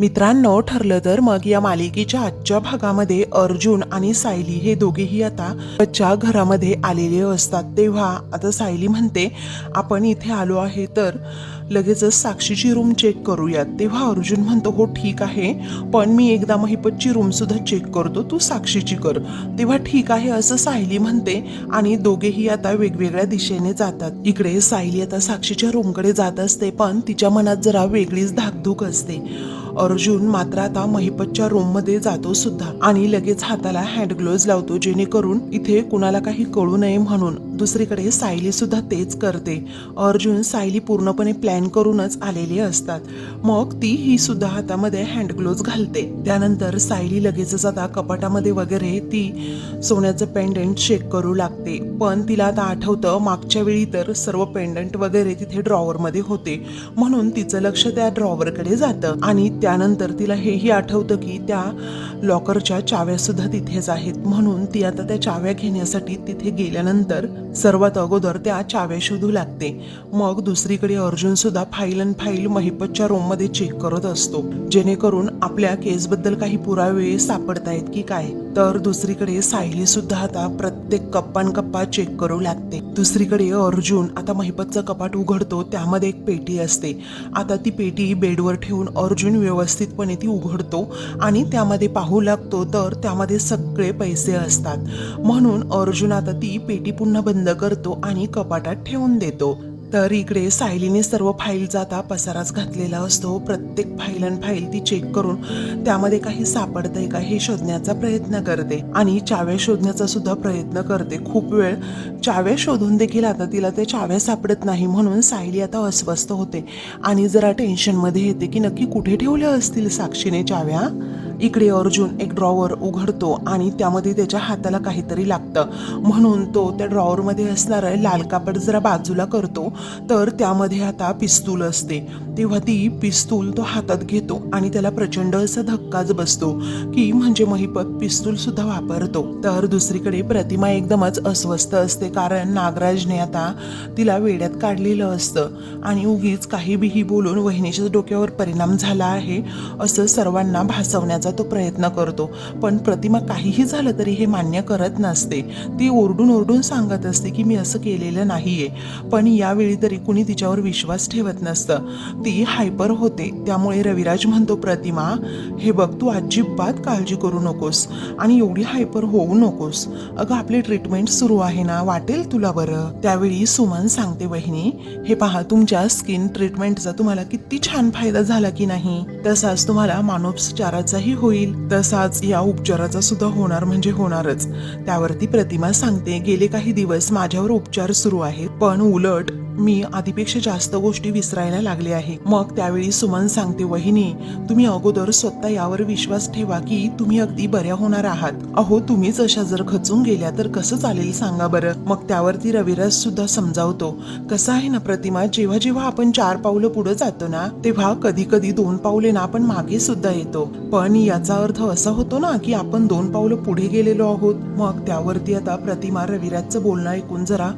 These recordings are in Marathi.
मित्रांनो ठरलं तर मग या मालिकेच्या आजच्या भागामध्ये अर्जुन आणि सायली हे दोघेही आता बच्च्या घरामध्ये आलेले असतात. तेव्हा आता सायली म्हणते आपण इथे आलो आहे तर लगेचच साक्षीची रूम चेक करूयात. तेव्हा अर्जुन म्हणतो हो ठीक आहे पण मी एकदा महिपतची रूमसुद्धा चेक करतो तू साक्षीची कर. तेव्हा ठीक आहे असं सायली म्हणते आणि दोघेही आता वेगवेगळ्या दिशेने जातात. इकडे सायली आता साक्षीच्या रूमकडे जात असते पण तिच्या मनात जरा वेगळीच धाकधूक असते. अर्जुन मात्र आता महिपतच्या रूममध्ये जातो सुद्धा. आणि लगेच हाताला हँड ग्लोव्ज लावतो जेणेकरून इथे कुणाला काही कळू नये म्हणून. दुसरीकडे सायली सुद्धा तेच करते. अर्जुन सायली पूर्णपणे प्लॅन करूनच आलेली असतात. मग ती ही सुद्धा हातामध्ये हँड ग्लोव्ज घालते. त्यानंतर सायली लगेचच आता कपाटामध्ये वगैरे ती सोन्याचं पेंडंट चेक करू लागते. पण तिला आता आठवतं मागच्या वेळी तर सर्व पेंडंट वगैरे तिथे ड्रॉवरमध्ये होते. म्हणून तिचं लक्ष त्या ड्रॉवरकडे जातं. आणि त्या त्यानंतर तिला हेही आठवतं की त्या लॉकरच्या चाव्यासुद्धा तिथेच आहेत. म्हणून ती आता त्या चाव्या घेण्यासाठी तिथे गेल्यानंतर सर्वात अगोदर त्या चाव्या शोधू लागते. मग दुसरीकडे अर्जुनसुद्धा फाईल अँड फाईल महिपतच्या रूममध्ये चेक करत असतो. जेणेकरून आपल्या केसबद्दल काही पुरावे सापडतायत की काय. तर दुसरीकडे सायली सुद्धा आता प्रत्येक कप्पान कप्पा चेक करू लागते. दुसरीकडे अर्जुन आता महिपतचं कपाट उघडतो. त्यामध्ये एक पेटी असते. आता ती पेटी बेडवर ठेवून अर्जुन व्यवस्थितपणे ती उघडतो आणि त्यामध्ये पाहू लागतो तर त्यामध्ये सगळे पैसे असतात. म्हणून अर्जुन आता ती पेटी पुन्हा बंद करतो आणि कपाटात ठेवून देतो. तर इकडे सायलीने सर्व फाईलचा आता पसाराच घातलेला असतो प्रत्येक फाईल आणि फाईल ती चेक करून त्यामध्ये काही सापडतंय का हे शोधण्याचा प्रयत्न करते आणि चाव्या शोधण्याचा सुद्धा प्रयत्न करते. खूप वेळ चाव्या शोधून देखील आता तिला ते चाव्या सापडत नाही म्हणून सायली आता अस्वस्थ होते आणि जरा टेन्शनमध्ये येते की नक्की कुठे ठेवल्या असतील साक्षीने चाव्या? इकडे अर्जुन एक ड्रॉवर उघडतो आणि त्यामध्ये त्याच्या हाताला काहीतरी लागतं. म्हणून तो त्या ड्रॉवरमध्ये असणारं लाल कापड जरा बाजूला करतो तर त्यामध्ये आता पिस्तूल असते. तेव्हा ती पिस्तूल तो हातात घेतो आणि त्याला प्रचंड असा धक्काच बसतो की म्हणजे महिपत पिस्तूल सुद्धा वापरतो. तर दुसरीकडे प्रतिमा एकदमच अस्वस्थ असते कारण नागराजने आता तिला वेड्यात काढलेलं असतं. आणि उगीच काही बिही बोलून वहिनीच्या डोक्यावर परिणाम झाला आहे असं सर्वांना भासवण्याचा तो प्रयत्न करतो. पण प्रतिमा काहीही झालं तरी हे मान्य करत नसते. ती ओरडून ओरडून सांगत असते की मी असं केलेलं नाहीये. पण यावेळी तरी कुणी तिच्यावर विश्वास ठेवत नसतं. ती हायपर होते. त्यामुळे रविराज म्हणतो प्रतिमा हे बघ तू अजिबात काळजी करू नकोस आणि एवढी हायपर होऊ नकोस. अगं आपली ट्रीटमेंट सुरू आहे ना वाटेल तुला बरं. त्यावेळी सुमन सांगते वहिनी हे पहा तुमच्या स्किन ट्रीटमेंटचा तुम्हाला किती छान फायदा झाला की नाही? तसाच तुम्हाला मानोपचाराचाही होईल. तसाच या उपचाराचा सुद्धा होणार म्हणजे होणारच. त्यावरती प्रतिमा सांगते गेले काही दिवस माझ्यावर उपचार सुरू आहेत पण उलट मी आधीपेक्षा जास्त गोष्टी विसरायला लागले आहे. मग त्यावेळी सुमन सांगते वहिनी तुम्ही अगोदर स्वतः यावर विश्वास ठेवा की तुम्ही अगदी बऱ्या होणार आहात. अहो तुम्हीच अशा जर खचून गेल्या तर कसं चालेल सांगा बरं. मग त्यावरती रविराज सुद्धा समजावतो कसं आहे ना प्रतिमा जेव्हा जेव्हा आपण चार पावलं पुढे जातो ना तेव्हा कधी कधी दोन पावले ना आपण मागे सुद्धा येतो. पण याचा अर्थ असा होतो ना की आपण दोन पावलं पुढे गेलेलो आहोत. मग त्यावरती आता प्रतिमा रविराजचं बोलणं ऐकून जरा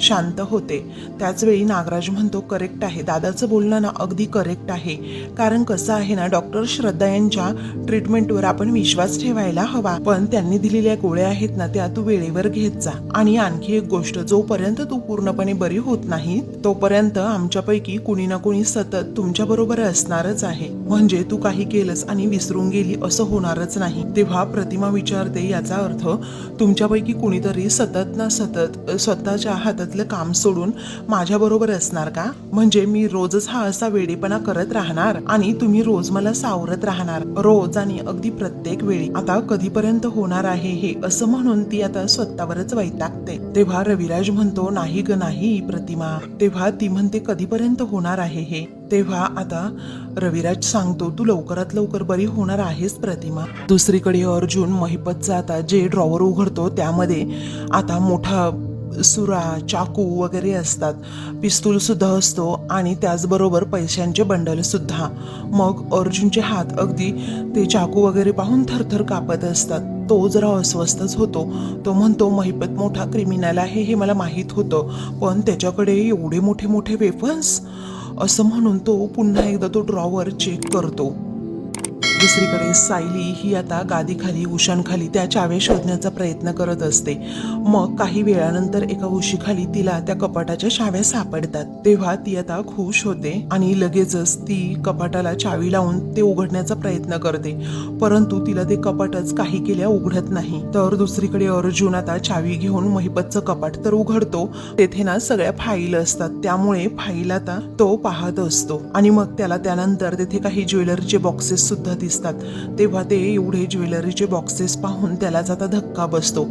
शांत होते. त्याचवेळी नागराज म्हणतो करेक्ट आहे. दादाचं बोलणं ना अगदी करेक्ट आहे. कारण कसं आहे ना डॉक्टर श्रद्धा यांच्या ट्रीटमेंटवर आपण विश्वास ठेवायला हवा. पण त्यांनी दिलेल्या गोळ्या आहेत ना त्या तू वेळेवर घेत जा. आणि आणखी एक गोष्ट जोपर्यंत तू पूर्णपणे बरी होत नाही तोपर्यंत आमच्यापैकी कुणी ना कुणी सतत तुमच्या बरोबर असणारच आहे. म्हणजे तू काही केलंस आणि विसरून गेली असं होणारच नाही. तेव्हा प्रतिमा विचारते याचा अर्थ तुमच्यापैकी कुणीतरी सतत ना सतत स्वतःच्या हातात घरातलं काम सोडून माझ्याबरोबर असणार का? म्हणजे मी रोजच हा असा वेडेपणा करत राहणार आणि तुम्ही रोज मला सावरत राहणार. रोज आणि अगदी प्रत्येक वेळी. आता कधीपर्यंत होणार आहे हे असं म्हणून ती आता स्वतःवरच वैतागते. तेव्हा रविराज म्हणतो नाही ग नाही प्रतिमा. तेव्हा ती म्हणते कधीपर्यंत होणार आहे हे? तेव्हा आता रविराज सांगतो तू लवकरात लवकर बरी होणार आहेस प्रतिमा. दुसरीकडे अर्जुन महिपतचा आता जे ड्रॉवर उघडतो त्यामध्ये आता मोठा सुरा चाकू वगैरे असतात. पिस्तूल सुद्धा असतो आणि त्याचबरोबर पैशांचे बंडल सुद्धा. मग अर्जुनचे हात अगदी ते चाकू वगैरे पाहून थरथर कापत असतात. तो जरा अस्वस्थच होतो. तो म्हणतो महिपत मोठा क्रिमिनल आहे हे मला माहीत होतं पण त्याच्याकडे एवढे मोठे मोठे वेफन्स असं म्हणून तो पुन्हा एकदा तो ड्रॉवर चेक करतो. दुसरीकडे सायली ही आता गादीखाली उशांखाली त्या चाव्या शोधण्याचा प्रयत्न करत असते. मग काही वेळानंतर एका उशीखाली तिला त्या कपाटाच्या चाव्या सापडतात. तेव्हा ती आता खुश होते आणि लगेचच ती कपाटाला चावी लावून ते उघडण्याचा प्रयत्न करते. परंतु तिला ते कपाटच काही केल्या उघडत नाही. तर दुसरीकडे अर्जुन आता चावी घेऊन महिपतचं कपाट तर उघडतो. तेथे ना सगळ्या फाईल असतात. त्यामुळे फाईल आता तो पाहत असतो. आणि मग त्याला त्यानंतर तेथे काही ज्वेलरीचे बॉक्सेस सुद्धा दिसतात. तेव्हा ते एवढे ज्वेलरीचे बॉक्सेस पाहून त्यालाच आता धक्का बसतो.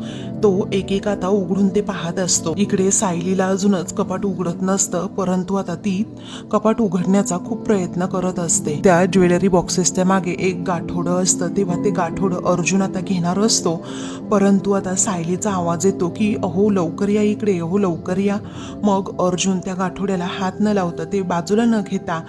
तो एक एक आता उघडून ते पाहत असतो. इकडे सायलीला अजूनच कपाट उघडत नसतं परंतु आता ती कपाट उघडण्याचा खूप प्रयत्न करत असते. त्या ज्वेलरी बॉक्सेसच्या मागे एक गाठोडं असतं. तेव्हा ते गाठोडं अर्जुन आता घेणार असतो. परंतु आता सायलीचा आवाज येतो की अहो लवकर या इकडे. अहो लवकर या. मग अर्जुन त्या गाठोड्याला हात न लावता ते बाजूला न घेता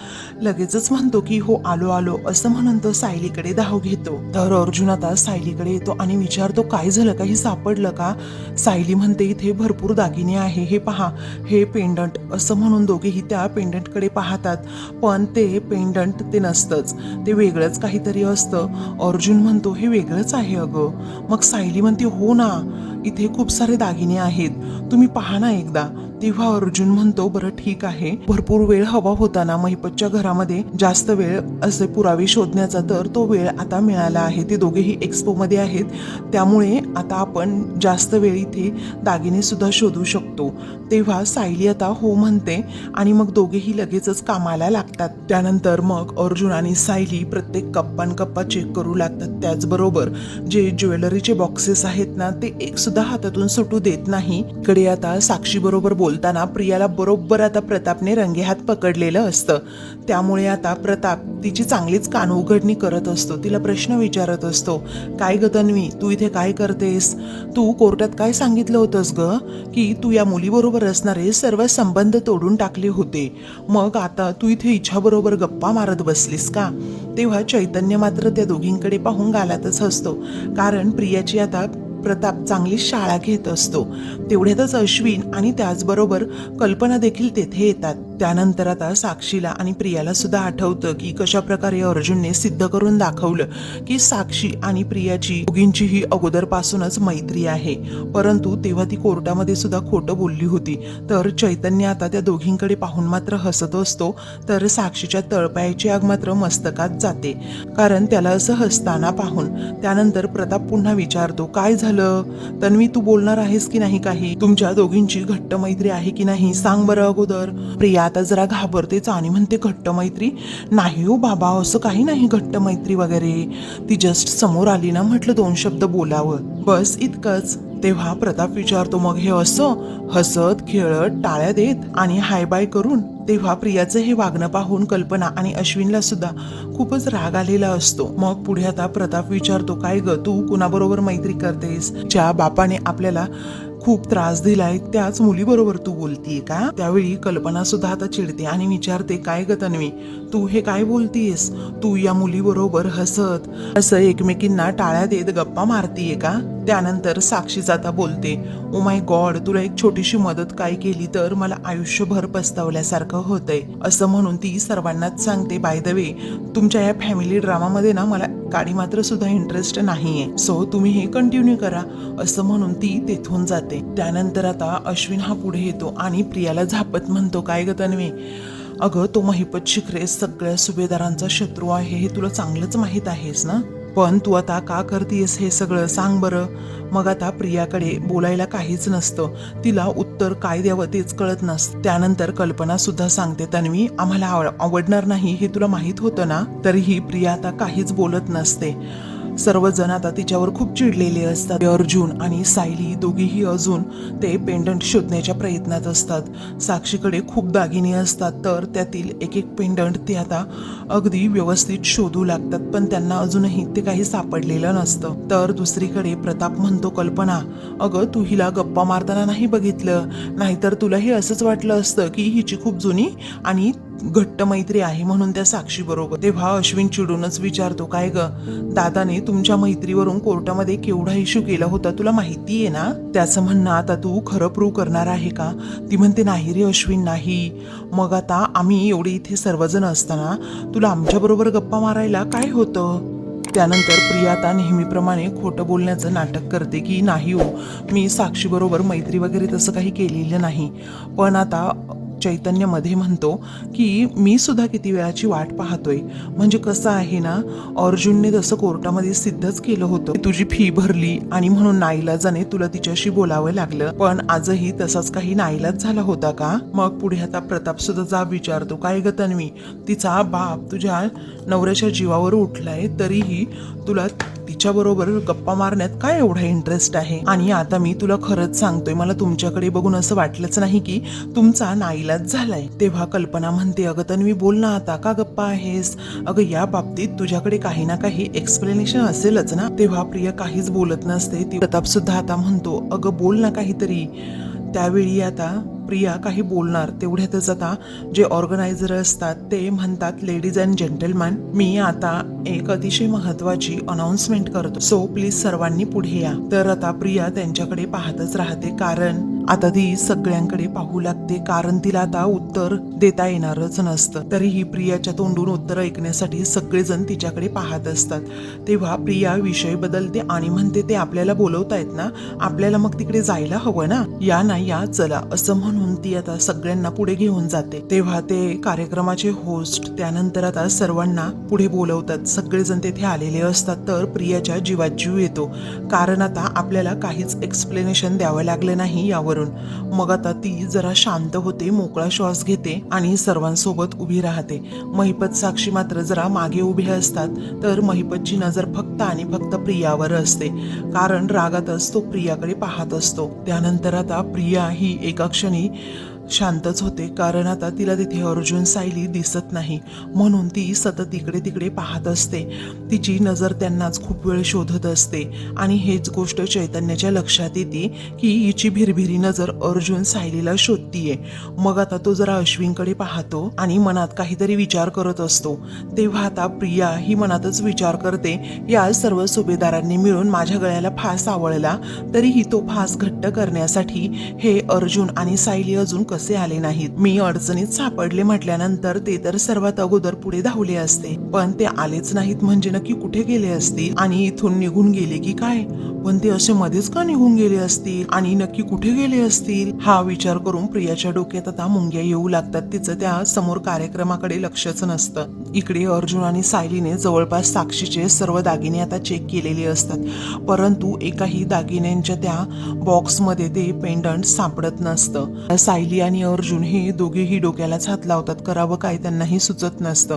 लगेचच म्हणतो की हो आलो आलो. असं म्हणून तो सायलीकडे धाव घेतो. तर अर्जुन आता सायलीकडे येतो आणि विचारतो काय झालं? काही सापडलं का? सायली म्हणते इथे भरपूर दागिने आहे. हे पहा. हे पेंडंट. असं म्हणून दोघेही त्या पेंडंटकडे पाहतात. पण ते पेंडंट ते नसतंच. ते वेगळंच काहीतरी असतं. अर्जुन म्हणतो हे वेगळंच आहे अगं. मग सायली म्हणते हो ना. इथे खूप सारे दागिने आहेत. तुम्ही पहा ना एकदा. तेव्हा अर्जुन म्हणतो बरं ठीक आहे. भरपूर वेळ हवा होताना महिपतच्या घरामध्ये जास्त वेळ असे पुरावे शोधण्याचा तर तो वेळ आता मिळाला आहे. ते दोघेही एक्सपोमध्ये आहेत. त्यामुळे आता आपण जास्त वेळ इथे दागिने सुद्धा शोधू शकतो. तेव्हा सायली आता हो म्हणते आणि मग दोघेही लगेचच कामाला लागतात. त्यानंतर मग अर्जुन आणि सायली प्रत्येक कप्पान कप्पा चेक करू लागतात. त्याचबरोबर जे ज्वेलरीचे बॉक्सेस आहेत ना ते एक सुद्धा हातातून सुटू देत नाही. इकडे आता साक्षी बरोबर बोलताना प्रियाला बरोबर आता प्रतापने रंगेहात पकडलेलं असतं. त्यामुळे आता प्रताप तिची चांगलीच कान उघडणी करत असतो. तिला प्रश्न विचारत असतो काय ग तन्वी तू इथे काय करतेस? तू कोर्टात काय सांगितलं होतंस ग? की तू या मुलीबरोबर असणारे सर्व संबंध तोडून टाकले होते. मग आता तू इथे इच्छाबरोबर गप्पा मारत बसलीस का? तेव्हा चैतन्य मात्र त्या दोघींकडे पाहून गालातच हसतो. कारण प्रियाची आता प्रताप चांगली शाळा घेत असतो. तेवढ्यातच अश्विन आणि त्याचबरोबर कल्पना देखील तेथे येतात. त्यानंतर आता साक्षीला आणि प्रियाला सुद्धा आठवतं की कशा प्रकारे अर्जुनने सिद्ध करून दाखवलं की साक्षी आणि प्रियाची दोघींची ही अगोदरपासूनच मैत्री आहे. परंतु तेव्हा ती कोर्टामध्ये सुद्धा खोटं बोलली होती. तर चैतन्य आता त्या दोघींकडे पाहून मात्र हसत असतो तर साक्षीच्या तळपायाची आग मात्र मस्तकात जाते. कारण त्याला असं हसताना पाहून त्यानंतर प्रताप पुन्हा विचारतो काय झालं? तन्वी तू बोलणार आहेस की नाही काही? तुमच्या दोघींची घट्ट मैत्री आहे की नाही? सांग बरं अगोदर. प्रिया आता जरा घाबरतेच आणि म्हणते घट्ट मैत्री. नाही हो बाबा असं काही नाही घट्ट मैत्री वगैरे. ती जस्ट समोर आली ना म्हटलं दोन शब्द बोलावं. बस इतकंच. तेव्हा प्रताप विचारतो मग हे असं? हसत खेळत टाळ्या देत आणि हाय बाय करून? तेव्हा प्रियाचं हे वागणं पाहून कल्पना आणि अश्विनला सुद्धा खूपच राग आलेला असतो. मग पुढे आता प्रताप विचारतो काय ग तू कुणाबरोबर मैत्री करतेस? ज्या बापाने आपल्याला खूप त्रास दिलाय त्याच मुलीबरोबर तू बोलतीये का? त्यावेळी कल्पना सुद्धा आता चिडते आणि विचारते काय ग तन्वी तू हे काय बोलतीयस? तू या मुलीबरोबर हसत असं एकमेकींना टाळ्या देत गप्पा मारतीये का? त्यानंतर साक्षी जाता बोलते ओ माय गॉड तुला एक छोटीशी मदत काय केली तर मला आयुष्यभर पस्तावल्यासारखं होतंय. असं म्हणून ती सर्वांनाच सांगते बाय द वे तुमच्या या फॅमिली ड्रामामध्ये ना मला गाडी मात्र सुद्धा इंटरेस्ट नाहीये. सो तुम्ही हे कंटिन्यू करा असं म्हणून ती तेथून जाते. त्यानंतर आता अश्विन हा पुढे येतो आणि प्रियाला झापत म्हणतो काय ग तन्वी? अगं तो महिपत शिखरे सगळ्या सुभेदारांचा शत्रू आहे हे तुला चांगलंच माहीत आहेस ना? पण तू आता का करतीयस हे सगळं सांग बरं. मग आता प्रियाकडे बोलायला काहीच नसतं. तिला उत्तर काय द्यावं तेच कळत नसतं त्यानंतर कल्पना सुद्धा सांगते तन्वी आम्हाला आवडणार नाही हे तुला माहीत होतं ना? तरीही प्रिया आता काहीच बोलत नसते. सर्वजण आता तिच्यावर खूप चिडलेले असतात. अर्जुन आणि सायली दोघीही अजून ते पेंडंट शोधण्याच्या प्रयत्नात असतात. साक्षीकडे खूप दागिने असतात तर त्यातील एक एक पेंडंट ते आता अगदी व्यवस्थित शोधू लागतात पण त्यांना अजूनही ते काही सापडलेलं नसतं. तर दुसरीकडे प्रताप म्हणतो कल्पना अगं तू हिला गप्पा मारताना नाही बघितलं? नाहीतर तुला हे असंच वाटलं असतं की हिची खूप जुनी आणि घट्ट मैत्री आहे म्हणून त्या साक्षी बरोबर. तेव्हा अश्विन चिडूनच विचारतो काय ग? दादाने तुमच्या मैत्रीवरून कोर्टामध्ये केवढा इश्यू केला होता तुला माहिती आहे ना? त्याचं म्हणणं आता तू खरं प्रूव्ह करणार आहे का? ती म्हणते नाही रे अश्विन नाही. मग आता आम्ही एवढे इथे सर्वजण असताना तुला आमच्याबरोबर गप्पा मारायला काय होतं? त्यानंतर प्रिया आता नेहमीप्रमाणे खोटं बोलण्याचं नाटक करते की नाही हो मी साक्षीबरोबर मैत्री वगैरे तसं काही केलेलं नाही. पण आता चैतन्यमध्ये म्हणतो की मी सुद्धा किती वेळाची वाट पाहतोय. म्हणजे कसं आहे ना अर्जुनने जसं कोर्टामध्ये सिद्धच केलं होतं तुझी फी भरली आणि म्हणून नाईलाजाने तुला तिच्याशी बोलावं लागलं. पण आजही तसाच काही नाईलाज झाला होता का? मग पुढे आता प्रताप सुद्धा जाब विचारतो काय ग तन्वी तिचा बाप तुझ्या नवऱ्याच्या जीवावर उठलाय तरीही तुला तिच्याबरोबर गप्पा मारण्यात काय एवढा इंटरेस्ट आहे? आणि आता मी तुला खरंच सांगतोय मला तुमच्याकडे बघून असं वाटलंच नाही की तुमचा नाईलाज झालाय. तेव्हा कल्पना म्हणते अगं तन्वी बोल ना आता का गप्पा आहेस? अगं या बाबतीत तुझ्याकडे काही ना काही एक्सप्लेनेशन असेलच ना. तेव्हा प्रिया काहीच बोलत नसते. ती प्रताप सुद्धा आता म्हणतो अगं बोल ना काहीतरी. त्यावेळी आता प्रिया काही बोलणार तेवढ्यातच आता जे ऑर्गनायझर असतात ते म्हणतात लेडीज अँड जेंटलमॅन मी आता एक अतिशय महत्वाची अनाउन्समेंट करतो. सो प्लीज सर्वांनी पुढे या. तर आता प्रिया त्यांच्याकडे पाहतच राहते. कारण आता ती सगळ्यांकडे पाहू लागते कारण तिला आता उत्तर देता येणारच नसतं. तरीही प्रियाच्या तोंडून उत्तर ऐकण्यासाठी सगळेजण तिच्याकडे पाहत असतात. तेव्हा प्रिया विषय बदलते आणि म्हणते ते आपल्याला बोलवतायत ना? आपल्याला मग तिकडे जायला हवं ना? या ना या चला. असं म्हणून ती आता सगळ्यांना पुढे घेऊन जाते. तेव्हा ते कार्यक्रमाचे होस्ट त्यानंतर आता सर्वांना पुढे बोलवतात. सगळेजण तेथे आलेले असतात तर प्रियाच्या जीवात जीव येतो. कारण आता आपल्याला काहीच एक्सप्लेनेशन द्यावं लागलं नाही यावर. यावरून मग आता ती जरा शांत होते मोकळा श्वास घेते आणि सर्वांसोबत उभी राहते. महिपत साक्षी मात्र जरा मागे उभे असतात तर महिपतची नजर फक्त आणि फक्त प्रियावर असते. कारण रागातच तो प्रियाकडे पाहत असतो. त्यानंतर आता प्रिया ही एका क्षणी शांतच होते कारण आता तिला तिथे अर्जुन सायली दिसत नाही म्हणून ती सतत इकडे तिकडे पाहत असते. तिची नजर त्यांनाच खूप वेळ शोधत असते आणि हेच गोष्ट चैतन्याच्या लक्षात येते की हिची भिरभिरी नजर अर्जुन सायलीला शोधतीये. मग आता तो जरा अश्विनकडे पाहतो आणि मनात काहीतरी विचार करत असतो. तेव्हा आता प्रिया ही मनातच विचार करते या सर्व सुभेदारांनी मिळून माझ्या गळ्याला फास आवळला तरीही तो फास घट्ट करण्यासाठी हे अर्जुन आणि सायली अजून कसे आले नाहीत? मी अडचणीत सापडले म्हटल्यानंतर ते तर सर्वात अगोदर पुढे धावले असते. पण ते आलेच नाहीत म्हणजे नक्की कुठे गेले असतील? आणि इथून निघून गेले की काय? पण ते असे मध्येच का निघून गेले असतील? आणि नक्की कुठे गेले असतील? हा विचार करून प्रियाच्या डोक्यात आता मुंग्या येऊ लागतात. तिचं त्या समोर कार्यक्रमाकडे लक्षच नसतं. इकडे अर्जुन आणि सायलीने जवळपास साक्षीचे सर्व दागिने आता चेक केलेले असतात. परंतु एकाही दागिन्यांच्या त्या बॉक्समध्ये ते पेंडंट सापडत नसतं. सायली आणि अर्जुन हे दोघेही डोक्यालाच हात लावतात करावं काय त्यांनाही सुचत नसतं.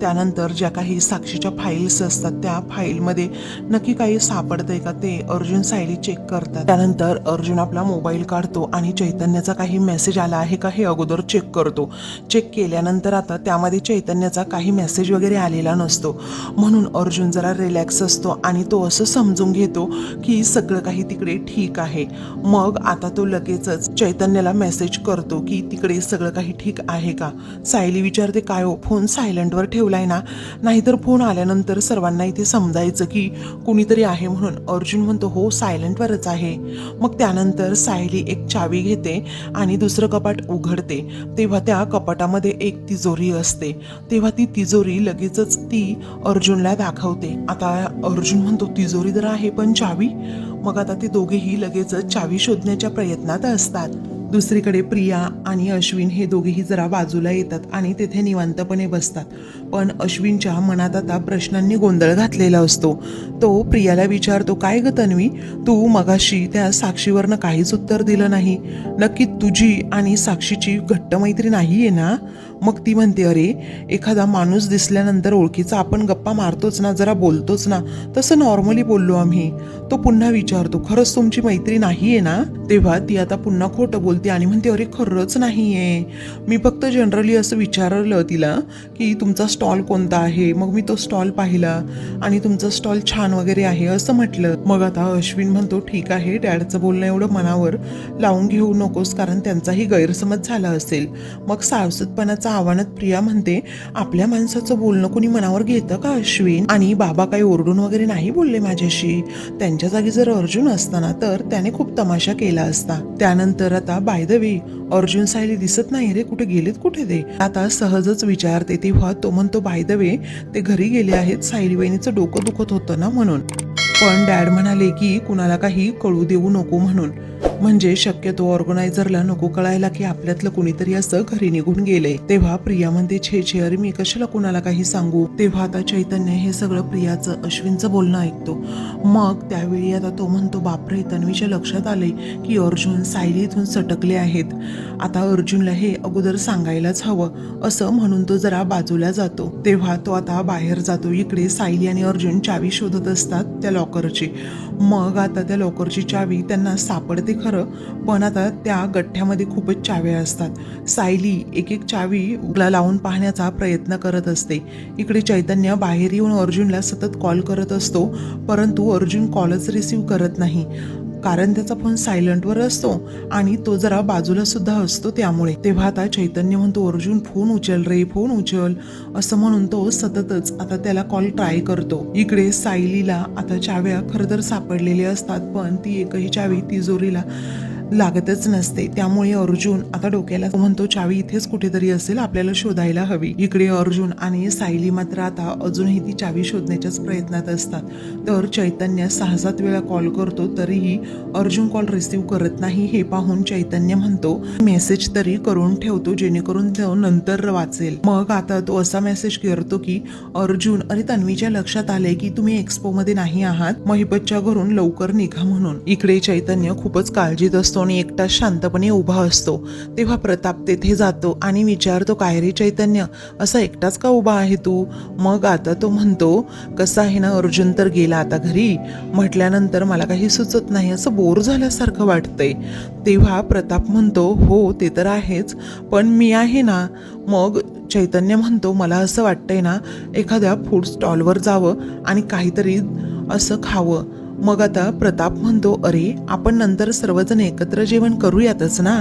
त्यानंतर ज्या काही साक्षीच्या फाईल्स असतात त्या फाईलमध्ये नक्की काही सापडतंय का ते अर्जुन सायली चेक करतात. त्यानंतर अर्जुन आपला मोबाईल काढतो आणि चैतन्याचा काही मेसेज आला आहे का हे अगोदर चेक करतो. चेक केल्यानंतर आता त्यामध्ये चैतन्याचा काही मेसेज वगैरे आलेला नसतो. म्हणून अर्जुन जरा रिलॅक्स असतो आणि तो असं समजून घेतो की सगळं काही तिकडे ठीक आहे. मग आता तो लगेचच चैतन्याला मेसेज करतो. की तिकडे सगळं काही ठीक आहे का? सायली विचारते काय हो फोन सायलेंटवर ठेवलाय ना? नाहीतर फोन आल्यानंतर सर्वांना इथे समजायचं की कुणीतरी आहे म्हणून. अर्जुन म्हणतो हो सायलेंटवरच आहे. मग त्यानंतर सायली एक चावी घेते आणि दुसरं कपाट उघडते. तेव्हा त्या कपाटामध्ये एक तिजोरी असते. तेव्हा ती तिजोरी लगेचच ती अर्जुनला दाखवते. आता अर्जुन म्हणतो तिजोरी तर आहे पण चावी? मग आता ते दोघेही लगेचच चावी शोधण्याच्या प्रयत्नात असतात. दुसरीकडे प्रिया आणि अश्विन हे दोघेही जरा बाजूला येतात आणि तेथे निवांतपणे बसतात. पण अश्विनच्या मनात आता प्रश्नांनी गोंधळ घातलेला असतो. तो प्रियाला विचारतो काय ग तन्वी? तू मगाशी त्या साक्षीवरनं काहीच उत्तर दिलं नाही. नक्की तुझी आणि साक्षीची घट्ट मैत्री नाही आहे ना? मग ती म्हणते अरे एखादा माणूस दिसल्यानंतर ओळखीचा आपण गप्पा मारतोच ना जरा बोलतोच ना. तसं नॉर्मली बोललो आम्ही. तो पुन्हा विचारतो खरंच तुमची मैत्री नाही आहे ना? तेव्हा ती आता पुन्हा खोटं बोलते आणि म्हणते अरे खरंच नाही आहे मी फक्त जनरली असं विचारलं तिला की तुमचा स्टॉल कोणता आहे? मग मी तो स्टॉल पाहिला आणि तुमचा स्टॉल छान वगैरे आहे असं म्हटलं. मग आता अश्विन म्हणतो ठीक आहे डॅडचं बोलणं एवढं मनावर लावून घेऊ नकोस कारण त्यांचाही गैरसमज झाला असेल. मग सावसतपणाचं माणसाचा आव्हानात प्रिया म्हणते आपल्या माणसाचं बोलणं कोणी मनावर घेतं का अश्विन? आणि बाबा काही ओरडून वगैरे नाही बोलले माझ्याशी? त्यांच्या जागी जर अर्जुन असताना तर त्याने खूप तमाशा केला असता. त्यानंतर आता by the way Arjun Sayali दिसत नाही रे कुठे गेलेत कुठे ते? आता सहजच विचारते तेव्हा तो म्हणतो बाय द वे ते घरी गेले आहेत सायली वहिनीचं डोकं दुखत होतं ना म्हणून. पण डॅड म्हणाले की कुणाला काही कळू देऊ नको म्हणून. म्हणजे शक्यतो ऑर्गनायझरला नको कळायला की आपल्यातलं कुणीतरी असं घरी निघून गेले. तेव्हा प्रिया म्हणते छे छे अरे मी कशाला कुणाला काही सांगू? तेव्हा आता चैतन्य हे सगळं प्रियाचं अश्विनचं बोलणं ऐकतो. मग त्यावेळी आता तो म्हणतो बापरे तन्वीच्या लक्षात आले की अर्जुन सायली इथून सटकले आहेत. आता अर्जुनला हे अगोदर सांगायलाच हवं. असं म्हणून तो जरा बाजूला जातो. तेव्हा तो आता बाहेर जातो. इकडे सायली आणि अर्जुन चावी शोधत असतात. त्या लॉकरची मग आता त्या लॉकरची चावी त्यांना सापडते खरं पण आता त्या गठ्ठ्यामध्ये खूपच चाव्या असतात. सायली एक एक चावी उगला लावून पाहण्याचा प्रयत्न करत असते. इकडे चैतन्य बाहेर येऊन अर्जुनला सतत कॉल करत असतो परंतु अर्जुन कॉलच रिसीव करत नाही. कारण त्याचा फोन सायलंटवर असतो आणि तो जरा बाजूला सुद्धा असतो त्यामुळे. तेव्हा आता चैतन्य म्हणतो अर्जुन फोन उचल रे फोन उचल. असं म्हणून तो सततच आता त्याला कॉल ट्राय करतो. इकडे सायलीला आता चाव्या खरं तर सापडलेल्या असतात पण ती एकही चावी तिजोरीला लागतच नसते. त्यामुळे अर्जुन आता डोक्याला म्हणतो चावी इथेच कुठेतरी असेल आपल्याला शोधायला हवी. इकडे अर्जुन आणि सायली मात्र आता अजूनही ती चावी शोधण्याच्याच प्रयत्नात असतात. तर चैतन्य सहा सात वेळा कॉल करतो तरीही अर्जुन कॉल रिसीव्ह करत नाही हे पाहून चैतन्य म्हणतो मेसेज तरी करून ठेवतो जेणेकरून तो नंतर वाचेल. मग आता तो असा मेसेज करतो की अर्जुन अरे तन्वीच्या लक्षात आले की तुम्ही एक्सपो मध्ये नाही आहात? महिपतच्या घरून लवकर निघा म्हणून. इकडे चैतन्य खूपच काळजीत असतो आणि एकटा शांतपणे उभा असतो. तेव्हा प्रताप तेथे जातो आणि विचारतो काय रे चैतन्य असा एकटाच का उभा आहे तू? मग आता तो म्हणतो कसा आहे ना अर्जुन तर गेला आता घरी. म्हटल्यानंतर मला काही सुचत नाही असं बोर झाल्यासारखं वाटतंय. तेव्हा प्रताप म्हणतो हो ते तर आहेच पण मी आहे ना. मग चैतन्य म्हणतो मला असं वाटतंय ना एखाद्या फूड स्टॉलवर जावं आणि काहीतरी असं खावं. मग आता प्रताप म्हणतो अरे आपण नंतर सर्वजण एकत्र जेवण करूयातच ना.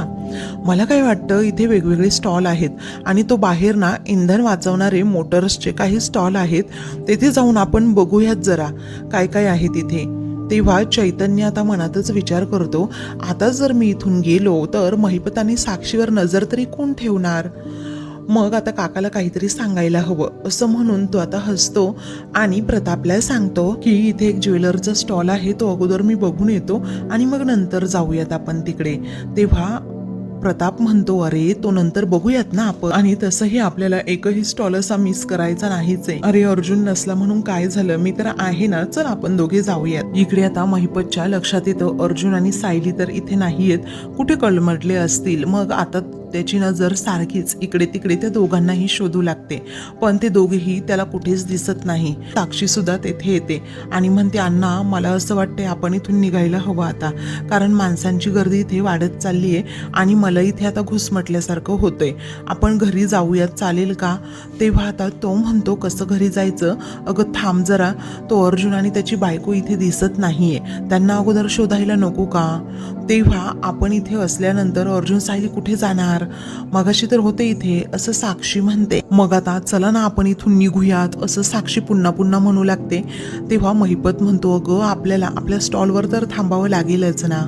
मला काय वाटतं इथे वेगवेगळे स्टॉल आहेत आणि तो बाहेर ना इंधन वाचवणारे मोटर्सचे काही स्टॉल आहेत तेथे जाऊन आपण बघूयात जरा काय काय आहे तिथे. तेव्हा चैतन्य आता मनातच विचार करतो आता जर मी इथून गेलो तर महिपतानी साक्षीवर नजर तरी कोण ठेवणार? मग आता काकाला काहीतरी सांगायला हवं. असं म्हणून तो आता हसतो आणि प्रतापला सांगतो की इथे एक ज्वेलरचा स्टॉल आहे तो अगोदर मी बघून येतो आणि मग नंतर जाऊयात आपण तिकडे. तेव्हा प्रताप म्हणतो अरे तो नंतर बघूयात ना आपण. आणि तसंही आपल्याला एकही स्टॉल असा मिस करायचा नाहीच आहे. अरे अर्जुन नसला म्हणून काय झालं? मी तर आहे ना. चल आपण दोघे जाऊयात. इकडे आता महिपतच्या लक्षात येतं अर्जुन आणि सायली तर इथे नाहीयेत. कुठे कळमटले असतील? मग आता त्याची नजर सारखीच इकडे तिकडे त्या दोघांनाही शोधू लागते. पण ते दोघेही त्याला कुठेच दिसत नाही. साक्षी सुद्धा तेथे येते आणि म्हणते अण्णा मला असं वाटते आपण इथून निघायला हवं आता. कारण माणसांची गर्दी इथे वाढत चालली आहे आणि मला इथे आता घुसमटल्यासारखं होतंय. आपण घरी जाऊयात चालेल का? तेव्हा आता तो म्हणतो कसं घरी जायचं? अगं थांब जरा. तो अर्जुन आणि त्याची बायको इथे दिसत नाहीये. त्यांना अगोदर शोधायला नको का? तेव्हा आपण इथे असल्यानंतर अर्जुन सायली कुठे जाणार? मगाशी तर होते इथे असं साक्षी म्हणते. मग आता चला ना आपण इथून निघूयात असं साक्षी पुन्हा पुन्हा म्हणू लागते. तेव्हा महिपत म्हणतो अगं आपल्याला आपल्या स्टॉलवर तर थांबावं लागेलच ना.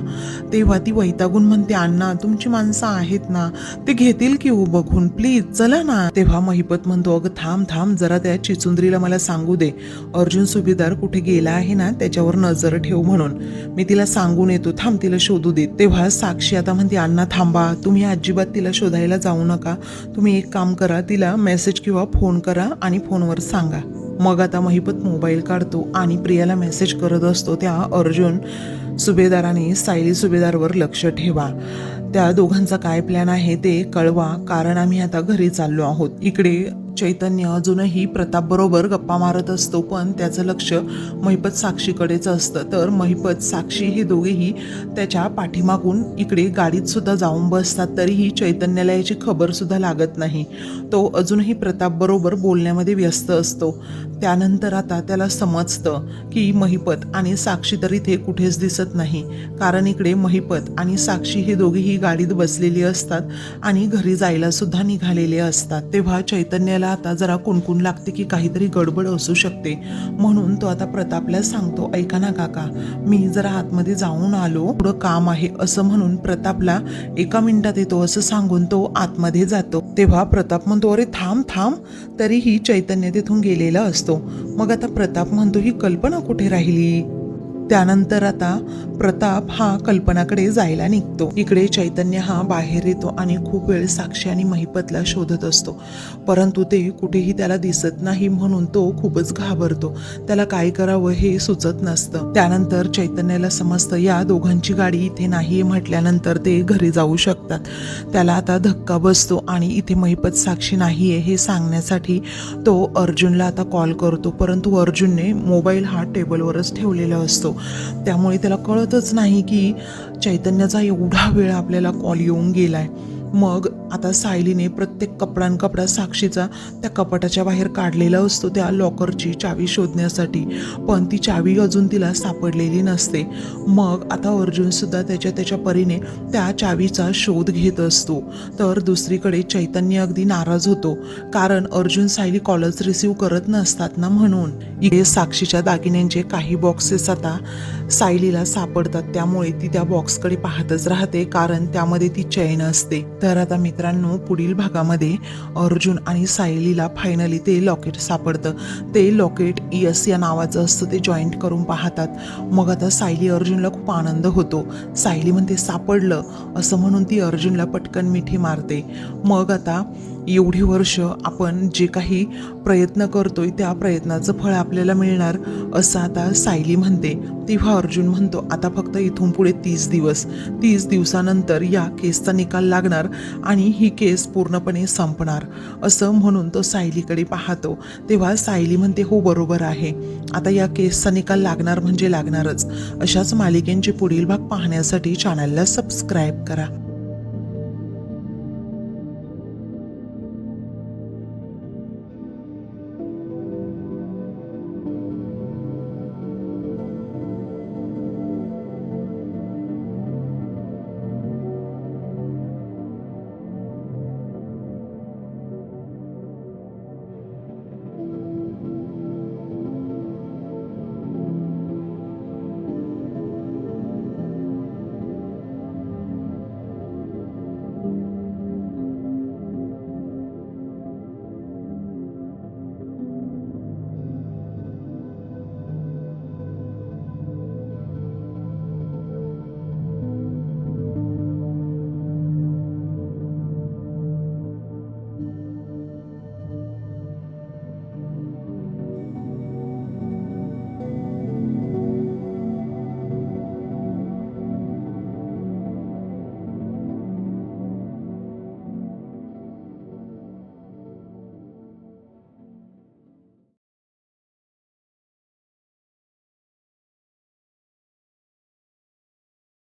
तेव्हा ती वैतागून म्हणते अण्णा तुमची माणसं आहेत ना ते घेतील की हो बघून? प्लीज चला ना. तेव्हा महिपत म्हणतो अगं थांब थांब जरा त्या चिचुंद्रीला मला सांगू दे. अर्जुन सुभेदार कुठे गेला आहे ना त्याच्यावर नजर ठेव म्हणून. मी तिला सांगून येतो थांब तिला शोधू दे तेव्हा साक्षी आता म्हणते अण्णा थांबा तुम्ही अजिबात तिला शोधायला जाऊ नका. तुम्ही एक काम करा तिला मेसेज किंवा फोन करा आणि फोनवर सांगा. मग आता महिपत मोबाईल काढतो आणि प्रियाला मेसेज करत असतो त्या अर्जुन सुभेदाराने सायली सुभेदारवर लक्ष ठेवा. त्या दोघांचा काय प्लॅन आहे ते कळवा कारण आम्ही आता घरी चाललो आहोत. इकडे चैतन्य अजूनही प्रतापबरोबर गप्पा मारत असतो पण त्याचं लक्ष महिपत साक्षीकडेच असतं. तर महिपत साक्षी हे दोघेही त्याच्या पाठीमागून इकडे गाडीत सुद्धा जाऊन बसतात तरीही चैतन्याला याची खबरसुद्धा लागत नाही. तो अजूनही प्रतापबरोबर बोलण्यामध्ये व्यस्त असतो. त्यानंतर आता त्याला समजतं की महिपत आणि साक्षी तर इथे कुठेच दिसत नाही. कारण इकडे महिपत आणि साक्षी हे दोघेही गाडीत बसलेली असतात आणि घरी जायला सुद्धा निघालेले असतात. तेव्हा चैतन्याला आता जरा कुणकुण लागते की काहीतरी गडबड असू शकते. म्हणून तो आता प्रतापला सांगतो ऐका ना काका मी जरा आतमध्ये जाऊन आलो. थोडं काम आहे असं म्हणून प्रतापला एका मिनिटात येतो असं सांगून तो आतमध्ये जातो. तेव्हा प्रताप म्हणतो अरे थांब थांब. तरीही चैतन्य तिथून गेलेला असतो. मग आता प्रताप म्हणतो ही कल्पना कुठे राहिली? त्यानंतर आता प्रताप हा कल्पनाकडे जायला निघतो. इकडे चैतन्य हा बाहेर येतो आणि खूप वेळ साक्षी आणि महिपतला शोधत असतो. परंतु ते कुठेही त्याला दिसत नाही म्हणून तो खूपच घाबरतो. त्याला काय करावं हे सुचत नसतं. त्यानंतर चैतन्याला समजतं या दोघांची गाडी इथे नाही म्हटल्यानंतर ते घरी जाऊ शकतात. त्याला आता धक्का बसतो आणि इथे महिपत साक्षी नाही आहे हे सांगण्यासाठी तो अर्जुनला आता कॉल करतो. परंतु अर्जुनने मोबाईल हा टेबलवरच ठेवलेला असतो. त्यामुळे त्याला कळतच नाही की चैतन्याचा एवढा वेळ आपल्याला कॉल येऊन गेलाय. मग आता सायलीने प्रत्येक कपड्यान कपडा साक्षीचा त्या कपाटाच्या बाहेर काढलेला असतो त्या लॉकरची चावी शोधण्यासाठी. पण ती चावी अजून तिला सापडलेली नसते. मग आता अर्जुन सुद्धा त्याच्या त्याच्या परीने त्या चावीचा शोध घेत असतो. तर दुसरीकडे चैतन्य अगदी नाराज होतो. कारण अर्जुन सायली कॉलर्स रिसीव करत नसतात ना म्हणून. इथे साक्षीच्या दागिन्यांचे काही बॉक्सेस आता सायलीला सापडतात. त्यामुळे ती त्या बॉक्सकडे पाहतच राहते. कारण त्यामध्ये ती चैन असते. तर आता मित्रांनो पुढील भागामध्ये अर्जुन आणि सायलीला फायनली ते लॉकेट सापडतं. ते लॉकेट यस या नावाचं असतं ते जॉईंट करून पाहतात. मग आता सायली अर्जुनला खूप आनंद होतो. सायली म्हणते सापडलं. असं म्हणून ती अर्जुनला पटकन मिठी मारते. मग आता एवढी वर्ष आपण जे काही प्रयत्न करतोय त्या प्रयत्नाचं फळ आपल्याला मिळणार असं आता सायली म्हणते. तेव्हा अर्जुन म्हणतो आता फक्त इथून पुढे तीस दिवस. तीस दिवसानंतर या केसचा निकाल लागणार आणि ही केस पूर्णपणे संपणार. असं म्हणून तो सायलीकडे पाहतो. तेव्हा सायली म्हणते हो बरोबर आहे. आता या केसचा निकाल लागणार म्हणजे लागणारच. अशाच मालिकेंचे पुढील भाग पाहण्यासाठी चॅनलला सबस्क्राईब करा.